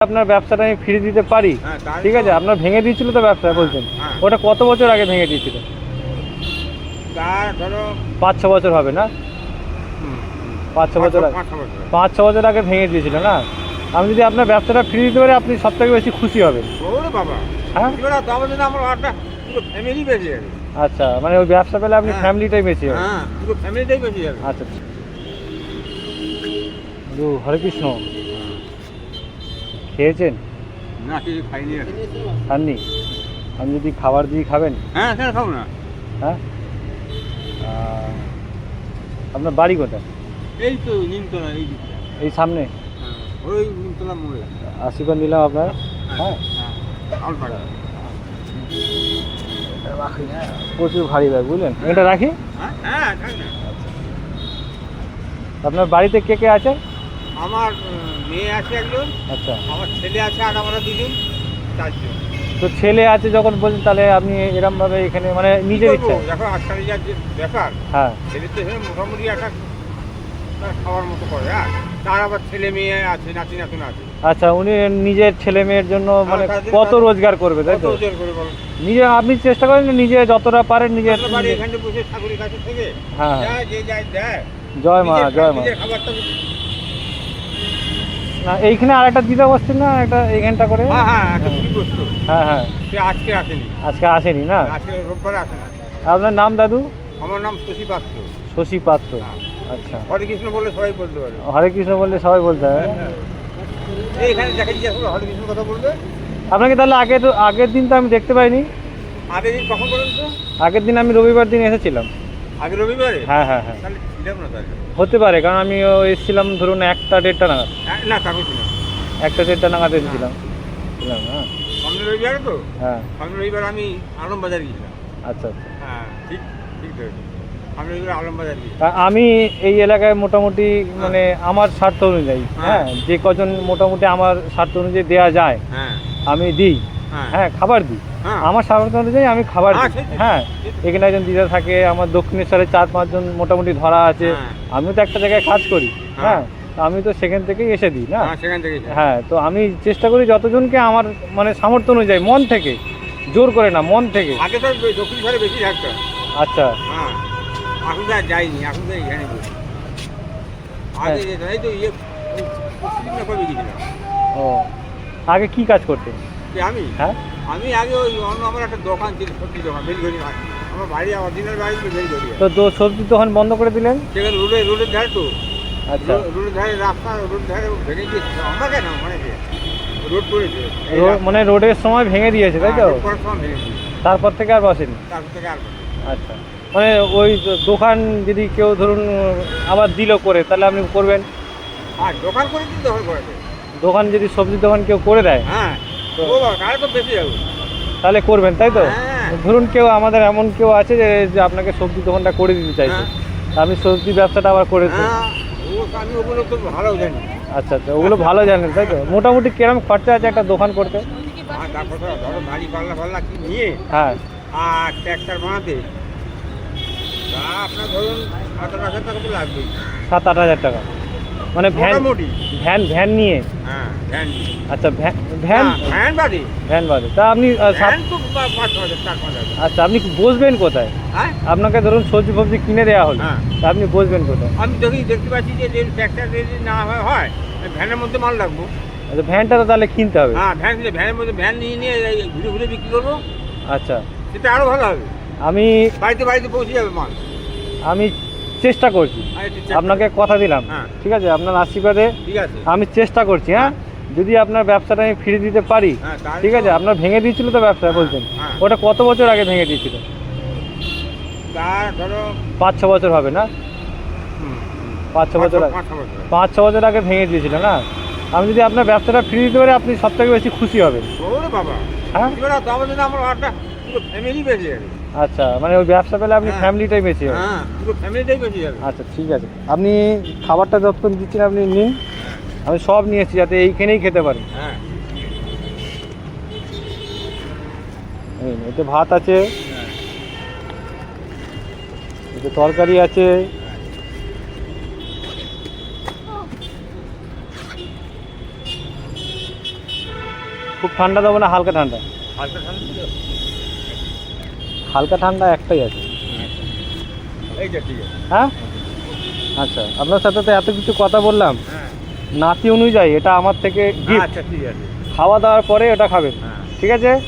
আপনার ব্যবসাটা আমি ফিরে দিতে পারি? হ্যাঁ, ঠিক আছে আপনার ভেঙে দিয়েছিল তো ব্যবসা বলছেন। হ্যাঁ। ওটা কত বছর আগে ভেঙে দিয়েছিল? পাঁচ ছ বছর হবে না? পাঁচ ছ বছর পাঁচ ছ বছর আগে। ভেঙে দিয়েছিল না? আমি যদি আপনার ব্যবসাটা ফিরে দিতে পারি আপনি সব থেকে বেশি খুশি হবেন। হ্যাঁ? আচ্ছা মানে ওই ব্যবসা পেলে আপনি। ফ্যামিলিটাই বেশি হবে ফ্যামিলিটাই বেঁচে যাবে। আচ্ছা আচ্ছা। হরে কৃষ্ণ। খেয়েছেন? না কিছু খাইনি খাননি? আমি যদি খাবার দিয়ে খাবেন? হ্যাঁ স্যার খাব না। হ্যাঁ? আপনার বাড়ি কোথায়? এই তো নিমতলা এই এই সামনে? হ্যাঁ, ওই নিমতলা মোড়ে। আশীর্বাদ নিলাম আপনার? হ্যাঁ হ্যাঁ? প্রচুর ভারী ব্যাগ বুঝলেন? এটা রাখি? হ্যাঁ হ্যাঁ। আপনার বাড়িতে কে কে আছে আমার মেয়ে আছে একজন আচ্ছা। আমার ছেলে আছে আর আমরা দুজন চারজন। তো ছেলে আছে যখন বলছেন তাহলে আপনি এরম ভাবে এখানে মানে নিজের ইচ্ছা। দেখো আজকাল যা ব্যাপার হ্যাঁ। ছেলে তো এখানে মোটামুটি একটা খাওয়ার মতো করে হ্যাঁ? তার আবার ছেলে মেয়ে আছে নাতি নাতুন আছে। আচ্ছা উনি নিজের ছেলে মেয়ের জন্য মানে কত রোজগার করবে তাই তো? নিজে আপনি চেষ্টা করেন নিজে যতটা পারেন বাড়ি এখানে বসে ঠাকুরের কাছে থেকে হ্যাঁ। যে যায় দেয়। জয় মা জয় মা। খাবারটা না এইখানে আর একটা দিদা বসছেন না? একটা এইখানটা করে? হ্যাঁ হ্যাঁ একটা হ্যাঁ হ্যাঁ। সে আজকে আসেনি। আজকে আসেনি না? আজকে রোববারে আসে না। আপনার নাম দাদু? আমার নাম শশী পাত্র। শশী পাত্র। হ্যাঁ। আচ্ছা। হরে কৃষ্ণ বলে সবাই বলতে পারে। হরে কৃষ্ণ বললে সবাই বলতে হবে এই এখানে দেখা করো হরে কৃষ্ণ কথা বলবে। আপনাকে তাহলে আগের আগের দিন তো আমি দেখতে পাইনি। আগের দিন কখন বলেন তো? আগের দিন আমি রবিবার দিন এসেছিলাম। আগে রবিবারে? হ্যাঁ হ্যাঁ হ্যাঁ। হতে পারে কারণ আমি এসেছিলাম ধরুন একটা দেড়টা নাগাদ। হ্যাঁ, না তাকে ছিলাম। একটা দেড়টা নাগাদ এসেছিলাম। ছিলাম হ্যাঁ। সামনে রবিবারে তো? হ্যাঁ। সামনে রবিবার আমি আলমবাজার গিয়েছিলাম। আচ্ছা আচ্ছা। হ্যাঁ ঠিক ঠিক তা আমি এই এলাকায় মোটামুটি মানে আমার স্বার্থ অনুযায়ী হ্যাঁ। যে কজন মোটামুটি আমার স্বার্থ অনুযায়ী দেওয়া যায় হ্যাঁ। আমি দিই হ্যাঁ। হ্যাঁ খাবার দিই। হ্যাঁ। আমার সামর্থ্য অনুযায়ী আমি খাবার হ্যাঁ, দিই হ্যাঁ। এখানে একজন দিদা থাকে আমার দক্ষিণেশ্বরে চার পাঁচজন মোটামুটি ধরা আছে। হ্যাঁ। আমিও তো একটা জায়গায় কাজ করি হ্যাঁ। হ্যাঁ। আমি তো সেখান থেকেই এসে দিই না? হ্যাঁ হ্যাঁ তো আমি চেষ্টা করি যতজনকে আমার মানে সামর্থ্য অনুযায়ী মন থেকে জোর করে না মন থেকে। আগে তো বে- বেশি থাকতাম আচ্ছা। হ্যাঁ এখন তো যাইনি এখন তো এখানে। আগে তো ইয়ে ও আগে কি কাজ করতেন? আমি? হ্যাঁ? আমি আগে ওই অন্য আমার একটা দোকান ছিল সবজি দোকান বেলঘড়ি আমার বাড়ি অরিজিনাল বাড়ি ছিল বেলঘড়ি তো দো- সবজি দোকান বন্ধ করে দিলেন? সেখানে রোডে রোডের ধারে তো। আচ্ছা। রোডের ধারে রাস্তা রোডের ধারে ভেঙে দিয়েছে। আমরা কেন? মানে রোড করেছে মানে রোডের সময় ভেঙে দিয়েছে তাই তো? হ্যাঁ। তারপর থেকে আর বসেনি? তারপর থেকে আর আচ্ছা। মানে ওই দোকান যদি কেউ ধরুন আবার দিল করে তাহলে আপনি করবেন? আর দোকান করে দখল করেছে দোকান যদি সবজির দোকান কেউ করে দেয়? হ্যাঁ। তো- তাহলে করবেন তাই তো? হ্যাঁ। ধরুন কেউ আমাদের এমন কেউ আছে যে আপনাকে সবজি দোকানটা করে দিতে চাইছে। আপনি সবজি ব্যবসাটা আবার করে হ্যাঁ আচ্ছা আচ্ছা ওগুলো ভালো জানেন তাই তো? মোটামুটি কিরম খরচা আছে একটা দোকান করতে? হ্যাঁ। আর ট্র্যাক্টর বানাতে আপনার ধরুন আঠারো হাজার টাকা তো লাগবে সাত আট হাজার টাকা। মানে ভ্যান মোটামুটি। ভ্যান ভ্যান নিয়ে? হ্যাঁ ভ্যান আচ্ছা ভ্যান ভ্যান না, ভ্যান বাদে ভ্যান বাদে তা আপনি আহ, সাত- ভ্যান তো পা- পাঁচ হাজার চার পাঁচ হাজার। আচ্ছা আপনি বসবেন কোথায়? হ্যাঁ? আপনাকে ধরুন সবজি ফবজি কিনে দেওয়া হলো। হ্যাঁ। তা আপনি বসবেন কোথায়? আমি দেখি দেখতে পাচ্ছি যে যদি ট্র্যাক্টর যদি না হয় হয় আমি ভ্যানের মধ্যে মাল রাখব। আচ্ছা ভ্যানটা তো তাহলে কিনতে হবে। হ্যাঁ ভ্যান ভ্যানের মধ্যে ভ্যান নিয়ে নিয়ে এই ঘুরে ঘুরে বিক্রি করব। আচ্ছা। সেটা আরও ভালো হবে। আমি বাড়িতে বাড়িতে পৌঁছে যাবে মাল। আমি চেষ্টা করছি। আপনাকে কথা দিলাম। হ্যাঁ। ঠিক আছে আপনার আশীর্বাদে আমি চেষ্টা করছি হ্যাঁ? যদি আপনার ব্যবসাটা আমি ফিরে দিতে পারি হ্যাঁ, ঠিক আছে? আপনার ভেঙে দিয়েছিল তো ব্যবসা বলছেন। হ্যাঁ। ওটা কত বছর আগে ভেঙে দিয়েছিল? পাঁচ ছ বছর হবে না? হুম, হুম, পাঁচ ছ বছর আগে। পাঁচ ছ বছর পাঁচ ছ বছর আগে ভেঙে দিয়েছিল না? আমি যদি আপনার ব্যবসাটা ফিরে দিতে পারি আপনি সব থেকে বেশি খুশি হবেন। হ্যাঁ? বেঁচে আচ্ছা মানে ওই ব্যবসা পেলে আপনি। ফ্যামিলিটাই বেশি হবে হ্যাঁ পুরো ফ্যামিলিটাই বেঁচে যাবে। আচ্ছা ঠিক আছে। আপনি খাবারটা যতক্ষণ দিচ্ছেন আপনি নিন। আমি সব নিয়েছি যাতে এইখানেই খেতে পারি। হ্যাঁ। এতে ভাত আছে। এতে তরকারি আছে। খুব ঠান্ডা দেবো না হালকা ঠান্ডা। হালকা ঠান্ডা? হালকা ঠান্ডা একটাই আছে। ঠিক আছে। হ্যাঁ? আচ্ছা আপনার সাথে তো এত কিছু কথা বললাম। হ্যাঁ। নাতি অনুযায়ী এটা আমার থেকে গিফট আচ্ছা খাওয়া দাওয়ার পরে ওটা খাবেন। হ্যাঁ। ঠিক আছে?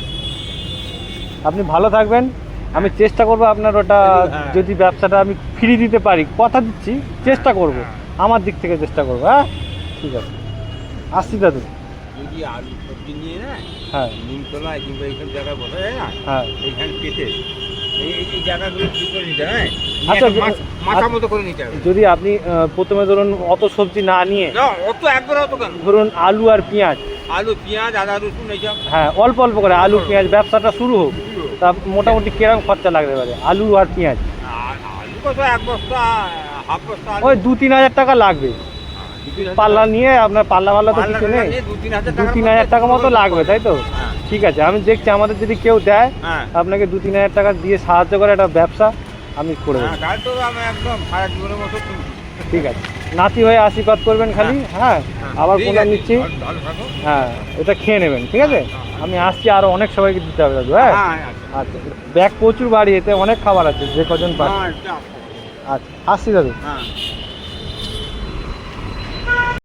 আপনি ভালো থাকবেন। আমি চেষ্টা করব আপনার ওটা হ্যাঁ। যদি ব্যবসাটা আমি ফ্রি দিতে পারি। কথা দিচ্ছি চেষ্টা করব। হ্যাঁ। আমার দিক থেকে চেষ্টা করব হ্যাঁ? ঠিক আছে। আসছি দাদু। যদি আলু সবজি নিয়ে নেয় হ্যাঁ। নিমতলায় কিংবা এইসব জায়গায় বসা যায় না হ্যাঁ। এইখানে পেতে আচ্ছা, হবে। যদি আপনি প্রথমে ধরুন অত সবজি না নিয়ে অত একবার অত কেন? ধরুন আলু আর পেঁয়াজ। আলু পেঁয়াজ আদা রসুন এইসব। হ্যাঁ অল্প অল্প করে আলু পেঁয়াজ ব্যবসাটা শুরু হোক। তা মোটামুটি কীরকম খরচা লাগতে পারে আলু আর পেঁয়াজ? আলু কত এক বস্তা হাফ বস্তা ওই দু তিন হাজার টাকা লাগবে। পাল্লা নিয়ে আপনার পাল্লা পাল্লা তো কিছু নেই। দু তিন হাজার টাকা মতো লাগবে তাই তো? হ্যাঁ। ঠিক আছে আমি দেখছি আমাদের যদি কেউ দেয় হ্যাঁ। আপনাকে দু তিন হাজার টাকা দিয়ে সাহায্য করে একটা ব্যবসা আমি করে হ্যাঁ ঠিক আছে। নাতি হয়ে আশীর্বাদ করবেন খালি হ্যাঁ। আবার ঠিক কোনো নিচ্ছি। হ্যাঁ এটা খেয়ে নেবেন ঠিক আছে? আমি আসছি আরও অনেক সবাইকে দিতে হবে দাদু হ্যাঁ? আচ্ছা। আচ্ছা ব্যাগ প্রচুর বাড়ি এতে অনেক খাবার আছে যে কজন পাচ্ছে আচ্ছা আসছি দাদু। হ্যাঁ।